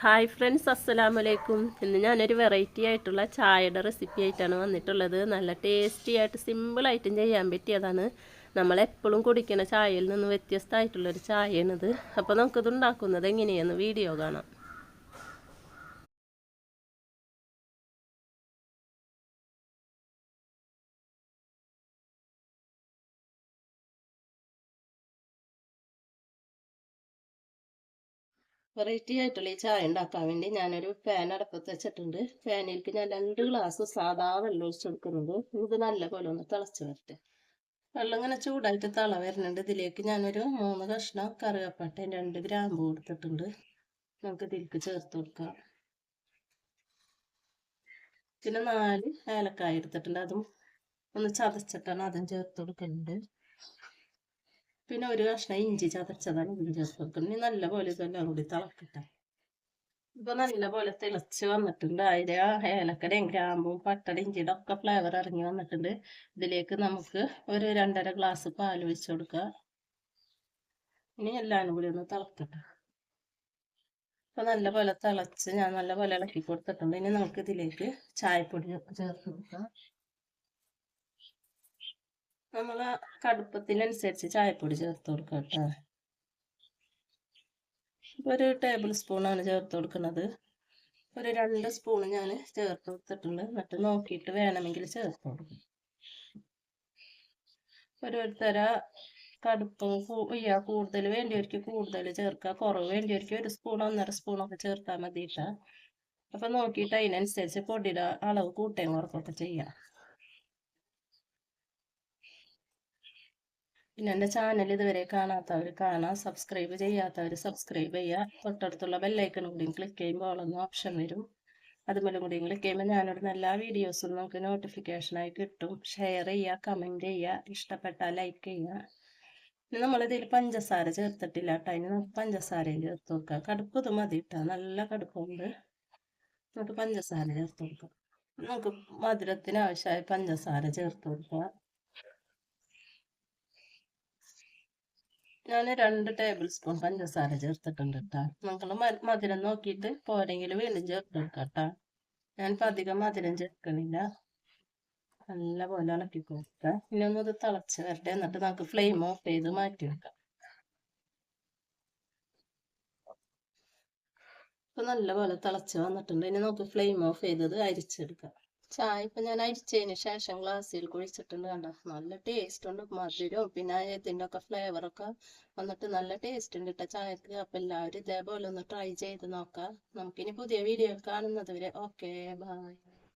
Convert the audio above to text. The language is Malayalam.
ഹായ് ഫ്രണ്ട്സ് അസ്സലാമലൈക്കും ഇന്ന് ഞാനൊരു വെറൈറ്റി ആയിട്ടുള്ള ചായയുടെ റെസിപ്പി ആയിട്ടാണ് വന്നിട്ടുള്ളത്. നല്ല ടേസ്റ്റി ആയിട്ട് സിമ്പിളായിട്ടും ചെയ്യാൻ പറ്റിയതാണ്. നമ്മളെപ്പോഴും കുടിക്കുന്ന ചായയിൽ നിന്ന് വ്യത്യസ്തമായിട്ടുള്ളൊരു ചായയാണിത്. അപ്പോൾ നമുക്കിത് ഉണ്ടാക്കുന്നത് എങ്ങനെയാണെന്ന് വീഡിയോ കാണാം. വെറൈറ്റി ആയിട്ടുള്ള ഈ ചായ ഉണ്ടാക്കാൻ വേണ്ടി ഞാനൊരു പാൻ അടപ്പത്ത് വെച്ചിട്ടുണ്ട്. പാനിലേക്ക് ഞാൻ രണ്ട് ഗ്ലാസ് സാധാ വെള്ളം ഒഴിച്ച് കൊടുക്കുന്നുണ്ട്. ഇത് നല്ല പോലെ ഒന്ന് തിളച്ച് വരട്ടെ. വെള്ളം ഇങ്ങനെ ചൂടായിട്ട് തള വരുന്നുണ്ട്. ഇതിലേക്ക് ഞാനൊരു മൂന്ന് കഷ്ണം കറുകപ്പട്ട രണ്ട് ഗ്രാമ്പ് കൊടുത്തിട്ടുണ്ട്. നമുക്ക് ഇതിലേക്ക് ചേർത്ത് കൊടുക്കാം. പിന്നെ നാല് ഏലക്കായ എടുത്തിട്ടുണ്ട്. അതും ഒന്ന് ചതച്ചിട്ടാണ് അതും ചേർത്ത് കൊടുക്കുന്നുണ്ട് പിന്നെ ഒരു കഷ്ണം ഇഞ്ചി ചതച്ചതാണ് ഇഞ്ചി ചേർത്ത് വെക്കുന്നത് ഇനി നല്ലപോലെ ഇതെല്ലാം കൂടി തിളക്കട്ടെ. ഇപ്പൊ നല്ല പോലെ തിളച്ച് വന്നിട്ടുണ്ട്. അതിലെ ഏലക്കടയും ഗ്രാമ്പും പട്ടട ഇഞ്ചിയുടെ ഒക്കെ ഫ്ലേവർ ഇറങ്ങി വന്നിട്ടുണ്ട്. ഇതിലേക്ക് നമുക്ക് ഒരു രണ്ടര ഗ്ലാസ് പാൽ ഒഴിച്ച് കൊടുക്കുക ഇനി എല്ലാം കൂടി ഒന്ന് തിളക്കട്ടെ. ഇപ്പൊ നല്ല പോലെ തിളച്ച് ഞാൻ നല്ല പോലെ ഇളക്കി കൊടുത്തിട്ടുണ്ട്. ഇനി നമുക്ക് ഇതിലേക്ക് ചായപ്പൊടി ചേർത്ത് കൊടുക്കാം. നമ്മൾ കടുപ്പത്തിനനുസരിച്ച് ചായപ്പൊടി ചേർത്ത് കൊടുക്കാം കേട്ടോ. ഒരു ടേബിൾ സ്പൂണാണ് ചേർത്ത് കൊടുക്കുന്നത്. ഒരു രണ്ട് സ്പൂൺ ഞാൻ ചേർത്ത് കൊടുത്തിട്ടുണ്ട്. എന്നിട്ട് നോക്കിയിട്ട് വേണമെങ്കിൽ ചേർത്ത് കൊടുക്കും. ഓരോരുത്തര കടുപ്പ് കൂടുതൽ വേണ്ടിയവർക്ക് കൂടുതൽ ചേർക്കുക. കുറവ് വേണ്ടിയവർക്ക് ഒരു സ്പൂൺ ഒന്നര സ്പൂണൊക്കെ ചേർത്താൽ മതിയിട്ടാ അപ്പൊ നോക്കിയിട്ട് അതിനനുസരിച്ച് പൊടിയുടെ അളവ് കൂട്ടുകയും കുറക്കൊക്കെ ചെയ്യാം. പിന്നെ എന്റെ ചാനൽ ഇതുവരെ കാണാത്തവർ കാണാം സബ്സ്ക്രൈബ് ചെയ്യാത്തവർ സബ്സ്ക്രൈബ് ചെയ്യുക. തൊട്ടടുത്തുള്ള ബെല്ലൈക്കണും കൂടി ക്ലിക്ക് ചെയ്യുമ്പോൾ ഓളൊന്ന് ഓപ്ഷൻ വരും. അതുപോലെ കൂടി ക്ലിക്ക് ചെയ്യുമ്പോൾ ഞാനിടുന്ന എല്ലാ വീഡിയോസും നമുക്ക് നോട്ടിഫിക്കേഷനായി കിട്ടും. ഷെയർ ചെയ്യുക കമന്റ് ചെയ്യുക ഇഷ്ടപ്പെട്ടാൽ ലൈക്ക് ചെയ്യുക. പിന്നെ നമ്മളിതിൽ പഞ്ചസാര ചേർത്തിട്ടില്ല കേട്ടോ. അതിന് നമുക്ക് പഞ്ചസാരയും ചേർത്ത് കൊടുക്കാം കടുപ്പ് ഇത് മതി കേട്ടോ. നല്ല കടുപ്പുണ്ട്. നമുക്ക് പഞ്ചസാര ചേർത്ത് കൊടുക്കാം. നമുക്ക് മധുരത്തിന് ആവശ്യമായ പഞ്ചസാര ചേർത്ത് കൊടുക്കുക ഞാൻ രണ്ട് ടേബിൾ സ്പൂൺ പഞ്ചസാര ചേർത്തിട്ടുണ്ട് കേട്ടോ നിങ്ങൾ മധുരം നോക്കിയിട്ട് പോരെങ്കിലും വീണ്ടും ചേർത്തെടുക്കാം കേട്ടോ ഞാനിപ്പോൾ അധികം മധുരം ചേർക്കണില്ല. നല്ല പോലെ ഇളക്കി കൊടുക്കുക ഇനി ഒന്ന് ഇത് തിളച്ച് വരട്ടെ. എന്നിട്ട് നമുക്ക് ഫ്ലെയിം ഓഫ് ചെയ്ത് മാറ്റി വെക്കാം. ഇപ്പം നല്ല പോലെ തിളച്ച് വന്നിട്ടുണ്ട്. ഇനി നമുക്ക് ഫ്ലെയിം ഓഫ് ചെയ്തത് അരിച്ചെടുക്കാം. ചായ ഇപ്പൊ ഞാൻ അരിച്ചതിന് ശേഷം ഗ്ലാസ്സിൽ കുഴിച്ചിട്ടുണ്ട് കണ്ട? നല്ല ടേസ്റ്റ് ഉണ്ട്. മധുരവും പിന്നെ ഇതിന്റെ ഒക്കെ ഫ്ലേവറൊക്കെ വന്നിട്ട് നല്ല ടേസ്റ്റ് ഉണ്ട് കേട്ടോ ചായക്ക്. അപ്പൊ എല്ലാവരും ഇതേപോലെ ഒന്ന് ട്രൈ ചെയ്ത് നോക്കാം. നമുക്കിനി പുതിയ വീഡിയോ കാണുന്നത് വരെ. Okay bye